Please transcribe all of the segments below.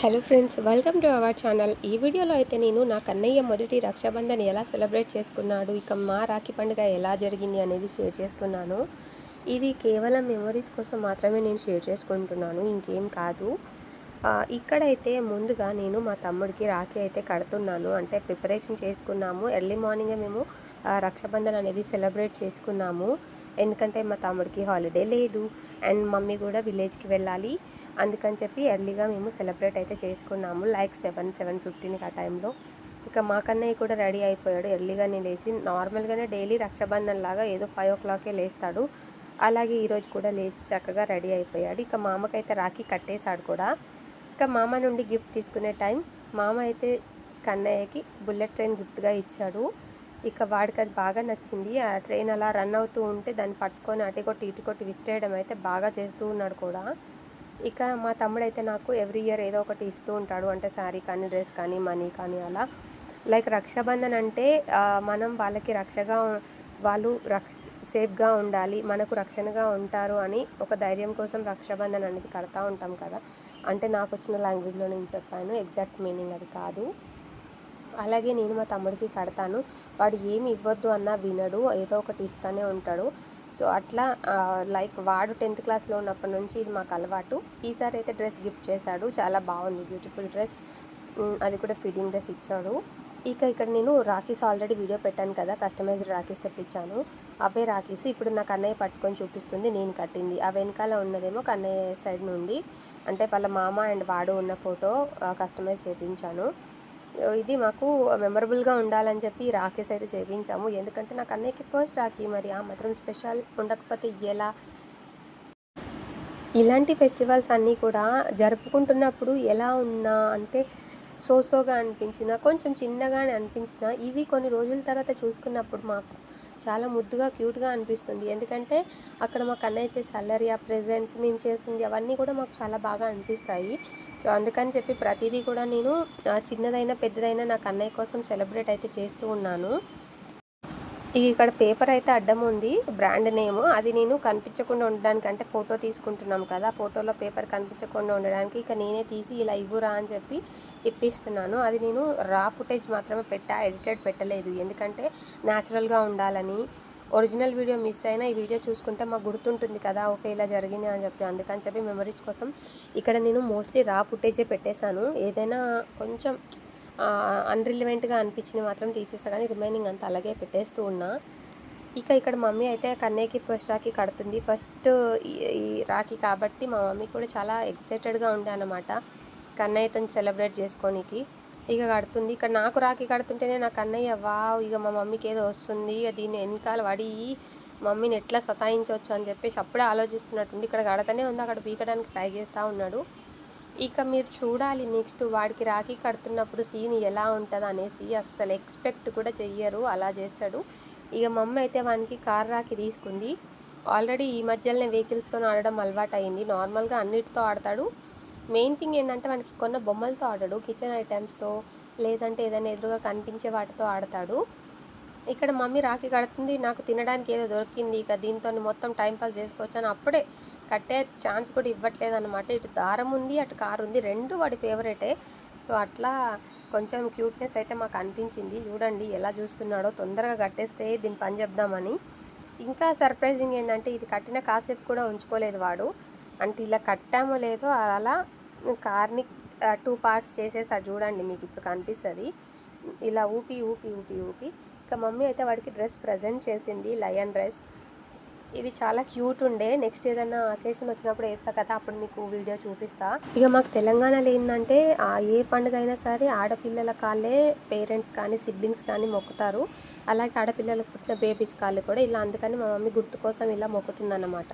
Hello friends welcome to our channel ఈ వీడియోలో అయితే నేను నా కన్నయ్య మొదటి రక్షాబంధన్ ఎలా సెలబ్రేట్ చేసుకున్నాడు ఇక మా రాఖీ పండుగ ఎలా జరిగింది అనేది షేర్ చేస్తున్నాను. ఇది కేవలం మెమరీస్ కోసం మాత్రమే నేను షేర్ చేసుకుంటున్నాను ఇంకేం కాదు. ఇక్కడైతే ముందుగా నేను మా తమ్ముడికి రాఖీ అయితే కడుతున్నాను అంటే ప్రిపరేషన్ చేసుకున్నాము. ఎర్లీ మార్నింగే మేము రక్షాబంధన్ అనేది సెలబ్రేట్ చేసుకున్నాము. ఎందుకంటే మా తమ్ముడికి హాలిడే లేదు అండ్ మమ్మీ కూడా విలేజ్కి వెళ్ళాలి. అందుకని చెప్పి ఎర్లీగా మేము సెలబ్రేట్ అయితే చేసుకున్నాము. లైక్ సెవెన్ సెవెన్ ఫిఫ్టీన్కి ఆ టైంలో. ఇక మా కన్నయ్య కూడా రెడీ అయిపోయాడు ఎర్లీగానే లేచి. నార్మల్గానే డైలీ రక్షాబంధన్ లాగా ఏదో ఫైవ్ ఓ క్లాకే లేస్తాడు. అలాగే ఈరోజు కూడా లేచి చక్కగా రెడీ అయిపోయాడు. ఇక మామకైతే రాఖీ కట్టేశాడు కూడా. ఇక మామ నుండి గిఫ్ట్ తీసుకునే టైం. మామ అయితే కన్నయ్యకి బుల్లెట్ ట్రైన్ గిఫ్ట్గా ఇచ్చాడు. ఇక వాడికి అది బాగా నచ్చింది. ఆ ట్రైన్ అలా రన్ అవుతూ ఉంటే దాన్ని పట్టుకొని అటు కొట్టి ఇటు కొట్టి విసిరేయడం అయితే బాగా చేస్తూ ఉన్నాడు కూడా. ఇక మా తమ్ముడు అయితే నాకు ఎవ్రీ ఇయర్ ఏదో ఒకటి ఇస్తూ ఉంటాడు. అంటే శారీ కానీ డ్రెస్ కానీ మనీ కానీ అలా. లైక్ రక్షాబంధన్ అంటే మనం వాళ్ళకి రక్షగా వాళ్ళు రక్ష సేఫ్గా ఉండాలి మనకు రక్షణగా ఉంటారు అని ఒక ధైర్యం కోసం రక్షాబంధన్ అనేది కడతా ఉంటాం కదా. అంటే నాకు వచ్చిన లాంగ్వేజ్లో నేను చెప్పాను. ఎగ్జాక్ట్ మీనింగ్ అది కాదు. అలాగే నేను మా తమ్ముడికి కడతాను. వాడు ఏమి ఇవ్వద్దు అన్నా వినడు. ఏదో ఒకటి ఇస్తూనే ఉంటాడు. సో అట్లా లైక్ వాడు టెన్త్ క్లాస్లో ఉన్నప్పటి నుంచి ఇది మాకు అలవాటు. ఈసారి అయితే డ్రెస్ గిఫ్ట్ చేశాడు. చాలా బాగుంది. Beautiful dress. అది కూడా ఫిట్టింగ్ డ్రెస్ ఇచ్చాడు. ఇక ఇక్కడ నేను రాఖీస్ ఆల్రెడీ వీడియో పెట్టాను కదా. కస్టమైజ్డ్ రాఖీస్ తెప్పించాను. అవే రాఖీస్. ఇప్పుడు నాకు అన్నయ్య పట్టుకొని చూపిస్తుంది. నేను కట్టింది. ఆ వెనకాల ఉన్నదేమో కన్నయ్య సైడ్ నుండి. అంటే వాళ్ళ మామ అండ్ వాడు ఉన్న ఫోటో కస్టమైజ్ చేయించాను ఇది మాకు మెమరబుల్గా ఉండాలని చెప్పి రాఖీస్ అయితే చేయించాము ఎందుకంటే నాకు అన్నయ్యకి ఫస్ట్ రాఖీ మరి ఆ మాత్రం స్పెషల్ ఉండకపోతే ఎలా? ఇలాంటి ఫెస్టివల్స్ అన్నీ కూడా జరుపుకుంటున్నప్పుడు ఎలా ఉన్నా అంటే సోసోగా అనిపించినా కొంచెం చిన్నగానే అనిపించినా ఇవి కొన్ని రోజుల తర్వాత చూసుకున్నప్పుడు మాకు చాలా ముద్దుగా క్యూట్గా అనిపిస్తుంది. ఎందుకంటే అక్కడ మాకు అన్నయ్య చేసే అల్లరి ఆ ప్రెజెంట్స్ మేము చేసింది అవన్నీ కూడా మాకు చాలా బాగా అనిపిస్తాయి. సో అందుకని చెప్పి ప్రతిదీ కూడా నేను చిన్నదైనా పెద్దదైనా నాకు అన్నయ్య కోసం సెలబ్రేట్ అయితే చేస్తూ ఉన్నాను. ఇక ఇక్కడ పేపర్ అయితే అడ్డం ఉంది బ్రాండ్ నేమ్ అది నేను కనిపించకుండా ఉండడానికి అంటే ఫోటో తీసుకుంటున్నాం కదా ఫోటోలో పేపర్ కనిపించకుండా ఉండడానికి ఇక నేనే తీసి ఇలా ఇవ్వురా అని చెప్పి ఇప్పిస్తున్నాను. అది నేను రా ఫుటేజ్ మాత్రమే పెట్టా ఎడిటెడ్ పెట్టలేదు. ఎందుకంటే న్యాచురల్గా ఉండాలని. ఒరిజినల్ వీడియో మిస్ అయినా ఈ వీడియో చూసుకుంటే మాకు గుర్తుంటుంది కదా ఓకే ఇలా జరిగింది అని చెప్పి. అందుకని చెప్పి మెమరీస్ కోసం ఇక్కడ నేను మోస్ట్లీ రా ఫుటేజే పెట్టేశాను. ఏదైనా కొంచెం అన్రిలివెంట్గా అనిపించింది మాత్రం తీసేస్తా కానీ రిమైనింగ్ అంతా అలాగే పెట్టేస్తూ ఉన్నా. ఇక ఇక్కడ మమ్మీ అయితే కన్నయ్యకి ఫస్ట్ రాఖీ కడుతుంది. ఫస్ట్ ఈ రాఖీ కాబట్టి మా మమ్మీ కూడా చాలా ఎక్సైటెడ్గా ఉండే అన్నమాట కన్నయ్యతో సెలబ్రేట్ చేసుకోనికి. ఇక కడుతుంది. ఇక్కడ నాకు రాఖీ కడుతుంటేనే నా కన్నయ్య వావ్ ఇక మా మమ్మీకి ఏదో వస్తుంది. ఇక దీన్ని వెనకాల పడి మమ్మీని ఎట్లా సతాయించవచ్చు? అని చెప్పేసి అప్పుడే ఆలోచిస్తున్నట్టుంది ఇక్కడ కడతనే ఉంది. అక్కడ పీకడానికి ట్రై చేస్తూ ఉన్నాడు. ఇక మీరు చూడాలి నెక్స్ట్ వాడికి రాఖీ కడుతున్నప్పుడు సీన్ ఎలా ఉంటుంది అనేసి అస్సలు ఎక్స్పెక్ట్ కూడా చెయ్యరు అలా చేస్తాడు. ఇక మమ్మ అయితే వానికి కార్ రాఖీ తీసుకుంది. ఆల్రెడీ ఈ మధ్యలోనే వెహికల్స్తో ఆడడం అలవాటు అయింది నార్మల్గా అన్నిటితో ఆడతాడు. మెయిన్ థింగ్ ఏంటంటే వానికి కొన్న బొమ్మలతో ఆడాడు కిచెన్ ఐటమ్స్తో లేదంటే ఏదైనా ఎదురుగా కనిపించే వాటితో ఆడతాడు. ఇక్కడ మమ్మీ రాఖీ కడుతుంది నాకు తినడానికి ఏదో దొరికింది ఇక దీంతో మొత్తం టైంపాస్ చేసుకోవచ్చు అని అప్పుడే కట్టే ఛాన్స్ కూడా ఇవ్వట్లేదు అనమాట ఇటు దారం ఉంది అటు కారు ఉంది రెండు వాడి ఫేవరెటే. సో అట్లా కొంచెం క్యూట్నెస్ అయితే మాకు అనిపించింది. చూడండి ఎలా చూస్తున్నాడో తొందరగా కట్టేస్తే దీన్ని పని చెప్దామని. ఇంకా సర్ప్రైజింగ్ ఏంటంటే ఇది కట్టిన కాసేపు కూడా ఉంచుకోలేదు వాడు. అంటే ఇలా కట్టామో లేదో అలా కార్ని టూ పార్ట్స్ చేసేసాడు చూడండి మీకు ఇప్పుడు కనిపిస్తుంది. ఇలా ఊపి ఊపి ఊపి ఊపి. ఇక మమ్మీ అయితే వాడికి డ్రెస్ ప్రజెంట్ చేసింది లయన్ డ్రెస్. ఇది చాలా క్యూట్ ఉండే. నెక్స్ట్ ఏదైనా అకేషన్ వచ్చినప్పుడు వేస్తా కదా అప్పుడు మీకు వీడియో చూపిస్తా. ఇక మాకు తెలంగాణలో ఏంటంటే ఏ పండుగ అయినా సరే ఆడపిల్లల కాళ్ళే పేరెంట్స్ కానీ సిబ్లింగ్స్ కానీ మొక్కుతారు. అలాగే ఆడపిల్లలకు పుట్టిన బేబీస్ కాళ్ళు కూడా ఇలా అందుకని మా మమ్మీ గుర్తు కోసం ఇలా మొక్కుతుందన్నమాట.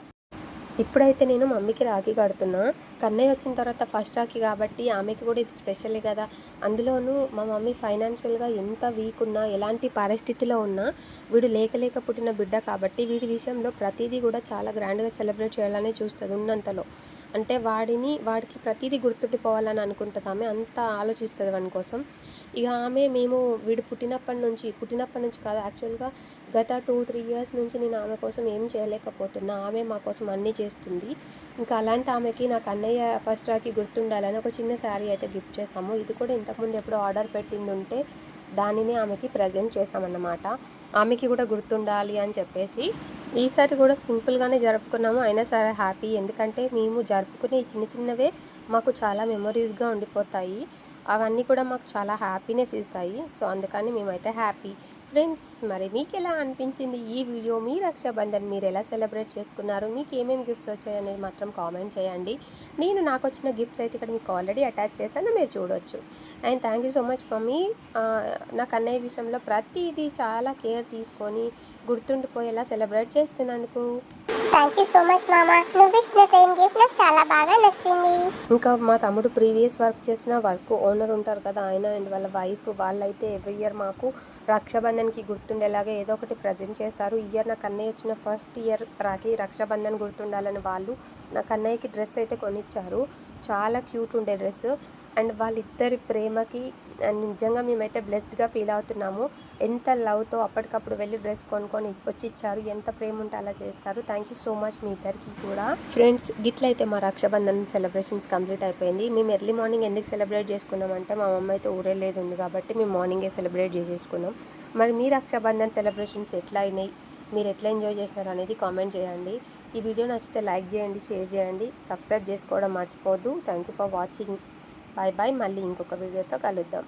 ఇప్పుడైతే నేను మమ్మీకి రాఖీ కడుతున్నా. కన్నయ్య వచ్చిన తర్వాత ఫస్ట్ రాఖీ కాబట్టి ఆమెకి కూడా ఇది స్పెషలే కదా. అందులోనూ మా మమ్మీ ఫైనాన్షియల్గా ఎంత వీక్ ఉన్నా ఎలాంటి పరిస్థితిలో ఉన్నా వీడు లేక లేక పుట్టిన బిడ్డ కాబట్టి వీడి విషయంలో ప్రతిదీ కూడా చాలా గ్రాండ్గా సెలబ్రేట్ చేయాలనే చూస్తుంది ఉన్నంతలో. అంటే వాడిని వాడికి ప్రతిదీ గుర్తుండిపోవాలని అనుకుంటుంది ఆమె అంత ఆలోచిస్తుంది వాని కోసం. ఇక ఆమె మేము వీడు పుట్టినప్పటి నుంచి పుట్టినప్పటి నుంచి కాదు యాక్చువల్గా గత టూ త్రీ ఇయర్స్ నుంచి నేను ఆమె కోసం ఏం చేయలేకపోతున్నా. ఆమె మా కోసం అన్నీ చేస్తుంది. ఇంకా అలాంటి ఆమెకి నాకు అన్నయ్య ఫస్ట్ రాకి గుర్తుండాలని ఒక చిన్న శారీ అయితే గిఫ్ట్ చేసాము ఇది కూడా ఇంతకుముందు ఎప్పుడు ఆర్డర్ పెట్టింది ఉంటే దానిని ఆమెకి ప్రజెంట్ చేసామన్నమాట ఆమెకి కూడా గుర్తుండాలి అని చెప్పేసి ఈసారి కూడా సింపుల్గానే జరుపుకున్నాము. అయినా సరే హ్యాపీ. ఎందుకంటే మేము జరుపుకునే చిన్న చిన్నవే మాకు చాలా మెమొరీస్గా ఉండిపోతాయి. అవన్నీ కూడా మాకు చాలా హ్యాపీనెస్ ఇస్తాయి. సో అందుకని మేమైతే హ్యాపీ ఫ్రెండ్స్ మరి మీకు ఎలా అనిపించింది ఈ వీడియో మీ రక్షాబంధన్ మీరు ఎలా సెలబ్రేట్ చేసుకున్నారు? మీకు ఏమేమి గిఫ్ట్స్ వచ్చాయి అనేది మాత్రం కామెంట్ చేయండి. నేను నాకు వచ్చిన గిఫ్ట్స్ అయితే ఇక్కడ మీకు ఆల్రెడీ అటాచ్ చేశాను. మీరు చూడొచ్చు. And thank you so much for me నాకు అన్నయ్య విషయంలో ప్రతిదీ చాలా కేర్ తీసుకొని గుర్తుండిపోయేలా సెలబ్రేట్ చేస్తున్నందుకు. థ్యాంక్ యూ సో మచ్ మామ నువ్వు ఇచ్చిన ట్రైన్ గిఫ్ట్ నాకు చాలా బాగా నచ్చింది. ఇంకా మా తమ్ముడు ప్రీవియస్ వర్క్ చేసిన వర్క్ ఓనర్ ఉంటారు కదా ఆయన అండ్ వాళ్ళ వైఫ్ వాళ్ళైతే ఎవ్రీ ఇయర్ మాకు రక్షాబంధన్కి గుర్తుండేలాగా ఏదో ఒకటి ప్రజెంట్ చేస్తారు. ఈ ఇయర్ నాకు అన్నయ్య వచ్చిన ఫస్ట్ ఇయర్ రాకి రక్షాబంధన్ గుర్తుండాలని వాళ్ళు నాకు అన్నయ్యకి డ్రెస్ అయితే కొనిచ్చారు. చాలా క్యూట్ ఉండే డ్రెస్ అండ్ వాళ్ళిద్దరి ప్రేమకి అండ్ నిజంగా మేమైతే బ్లెస్డ్గా ఫీల్ అవుతున్నాము. ఎంత లవ్తో అప్పటికప్పుడు వెళ్ళి డ్రెస్ కొనుక్కొని వచ్చి ఇచ్చారు ఎంత ప్రేమ ఉంటే అలా చేస్తారు. థ్యాంక్ యూ సో మచ్ మీ ఇద్దరికి కూడా. ఫ్రెండ్స్ గిట్లయితే మా రక్షాబంధన్ సెలబ్రేషన్స్ కంప్లీట్ అయిపోయింది. మేము ఎర్లీ మార్నింగ్ ఎందుకు సెలబ్రేట్ చేసుకున్నామంటే మా మమ్మ అయితే ఊరే లేదు ఉంది కాబట్టి మేము మార్నింగే సెలబ్రేట్ చేసేసుకున్నాం. మరి మీ రక్షాబంధన్ సెలబ్రేషన్స్ ఎట్లా అయినాయి మీరు ఎట్లా ఎంజాయ్ చేసినారు అనేది కామెంట్ చేయండి. ఈ వీడియో నచ్చితే లైక్ చేయండి షేర్ చేయండి. సబ్స్క్రైబ్ చేసుకోవడం మర్చిపోవద్దు. Thank you for watching bye bye మళ్ళీ ఇంకొక వీడియోతో కలుద్దాం.